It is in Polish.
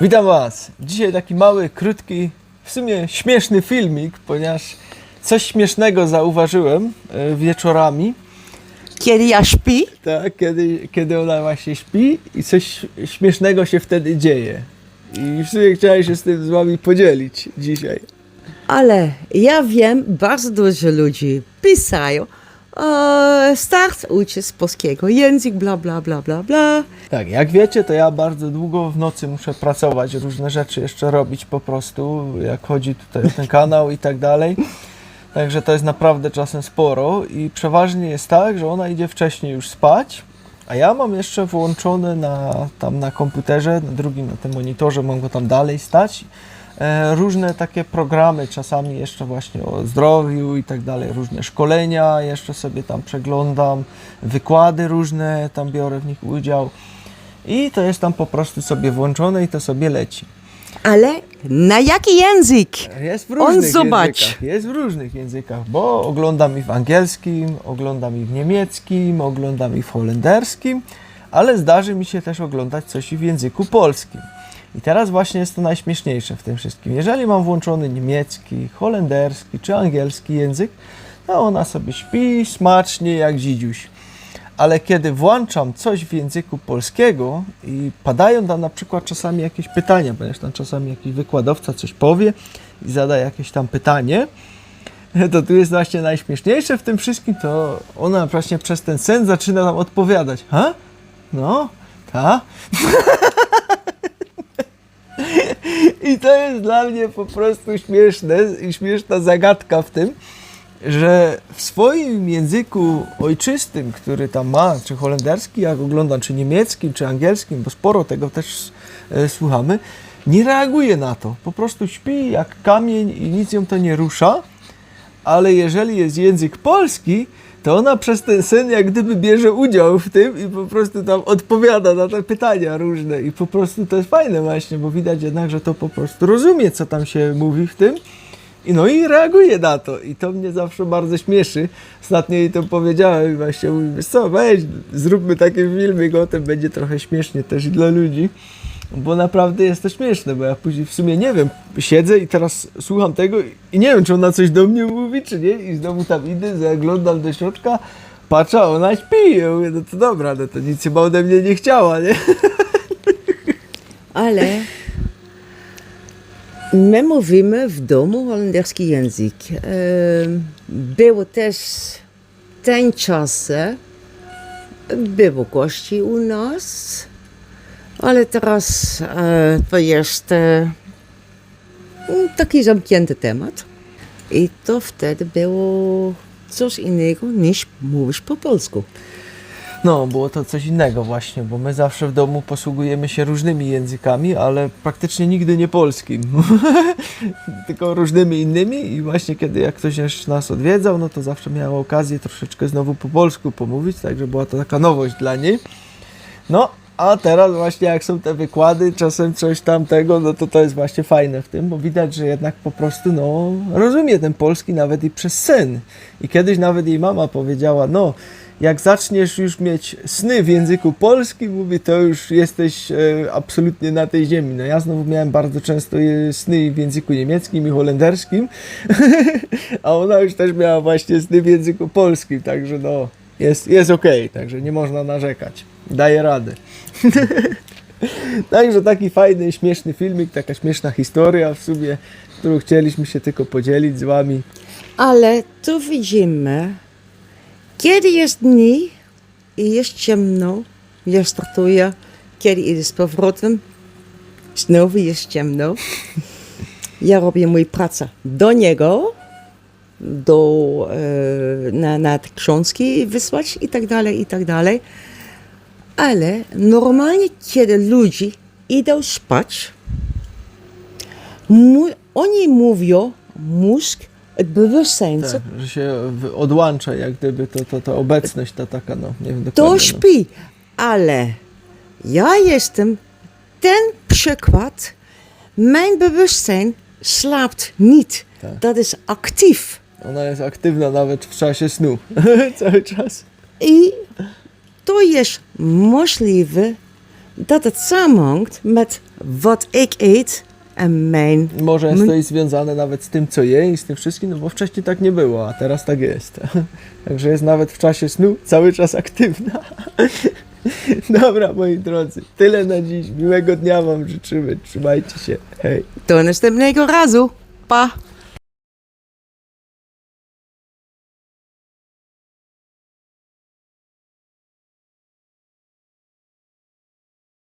Witam Was. Dzisiaj taki mały, krótki, w sumie śmieszny filmik, ponieważ coś śmiesznego zauważyłem e, wieczorami, Kiedy ja śpi, tak, kiedy, kiedy ona właśnie śpi i coś śmiesznego się wtedy dzieje. I w sumie chciałem się z tym z Wami podzielić dzisiaj. ale ja wiem, bardzo dużo ludzi pisają, e, start uczy z polskiego język, bla, bla, bla, bla, bla. Tak, jak wiecie, to ja bardzo długo w nocy muszę pracować, różne rzeczy jeszcze robić po prostu, jak chodzi tutaj o ten kanał i tak dalej. Także to jest naprawdę czasem sporo i przeważnie jest tak, że ona idzie wcześniej już spać, a ja mam jeszcze włączone na, tam na komputerze, na drugim, na tym monitorze, mam go tam dalej stać, różne takie programy, czasami jeszcze właśnie o zdrowiu i tak dalej, różne szkolenia jeszcze sobie tam przeglądam, wykłady różne, tam biorę w nich udział i to jest tam po prostu sobie włączone i to sobie leci. Ale na jaki język? Jest w On różnych zobacz. językach. Jest w różnych językach, bo oglądam i w angielskim, oglądam i w niemieckim, oglądam i w holenderskim, ale zdarzy mi się też oglądać coś i w języku polskim. I teraz właśnie jest to najśmieszniejsze w tym wszystkim. Jeżeli mam włączony niemiecki, holenderski czy angielski język, to ona sobie śpi smacznie jak dzidziuś. Ale kiedy włączam coś w języku polskiego i padają tam na przykład czasami jakieś pytania, ponieważ tam czasami jakiś wykładowca coś powie i zada jakieś tam pytanie, to tu jest właśnie najśmieszniejsze w tym wszystkim, to ona właśnie przez ten sen zaczyna tam odpowiadać. Ha? No, ta. I to jest dla mnie po prostu śmieszne i śmieszna zagadka w tym, że w swoim języku ojczystym, który tam ma, czy holenderski, jak oglądam, czy niemieckim, czy angielskim, bo sporo tego też e, słuchamy, nie reaguje na to. Po prostu śpi jak kamień i nic ją to nie rusza. Ale jeżeli jest język polski, to ona przez ten sen jak gdyby bierze udział w tym i po prostu tam odpowiada na te pytania różne. I po prostu to jest fajne właśnie, bo widać jednak, że to po prostu rozumie, co tam się mówi w tym. I no i reaguje na to. I to mnie zawsze bardzo śmieszy. Ostatnio jej to powiedziałem i właśnie mówi, wiesz co, weź, zróbmy taki filmik o tym, będzie trochę śmiesznie też i dla ludzi. Bo naprawdę jest to śmieszne, bo ja później w sumie nie wiem, siedzę i teraz słucham tego i nie wiem, czy ona coś do mnie mówi, czy nie. I znowu tam idę, zaglądam do środka, patrzę, ona śpi. Ja mówię, no to dobra, no to nic chyba ode mnie nie chciała, nie? Ale my mówimy w domu holenderski język. E, było też ten czas, było gości u nas, ale teraz e, to jest e, taki zamknięty temat. I to wtedy było coś innego niż mówisz po polsku. No, było to coś innego właśnie, bo my zawsze w domu posługujemy się różnymi językami, ale praktycznie nigdy nie polskim, tylko różnymi innymi i właśnie kiedy jak ktoś nas odwiedzał, no to zawsze miałem okazję troszeczkę znowu po polsku pomówić, także była to taka nowość dla niej. No, a teraz właśnie jak są te wykłady, czasem coś tamtego, no to to jest właśnie fajne w tym, bo widać, że jednak po prostu, no, rozumie ten polski nawet i przez sen. I kiedyś nawet jej mama powiedziała, no, jak zaczniesz już mieć sny w języku polskim, mówi, to już jesteś e, absolutnie na tej ziemi. No ja znowu miałem bardzo często e, sny w języku niemieckim i holenderskim, a ona już też miała właśnie sny w języku polskim, także no, jest, jest okej, także nie można narzekać. Daje radę. Także taki fajny, śmieszny filmik, taka śmieszna historia w sumie, którą chcieliśmy się tylko podzielić z Wami. Ale tu widzimy, kiedy jest dni i jest ciemno, ja startuję, kiedy idę z powrotem, znowu jest ciemno. Ja robię moją pracę do niego, do, e, na, na te książki wysłać i tak dalej, i tak dalej. Ale normalnie, kiedy ludzie idą spać, mu, oni mówią mózg, co Tak, że się odłącza jak gdyby to, to, to obecność ta taka, no nie wiem dokładnie. To no. śpi, ale ja jestem ten przykład. Mijn bewustzijn slaapt niet. Tak. Dat is actief. Ona jest aktywna nawet w czasie snu. Cały czas. I to jest możliwe dat het samenhangt met wat ik eet en mijn. Może jest to i związane nawet z tym, co je i z tym wszystkim, no bo wcześniej tak nie było, a teraz tak jest. Także jest nawet w czasie snu cały czas aktywna. Dobra, moi drodzy, tyle na dziś. Miłego dnia Wam życzymy. Trzymajcie się. Hej. Do następnego razu. Pa!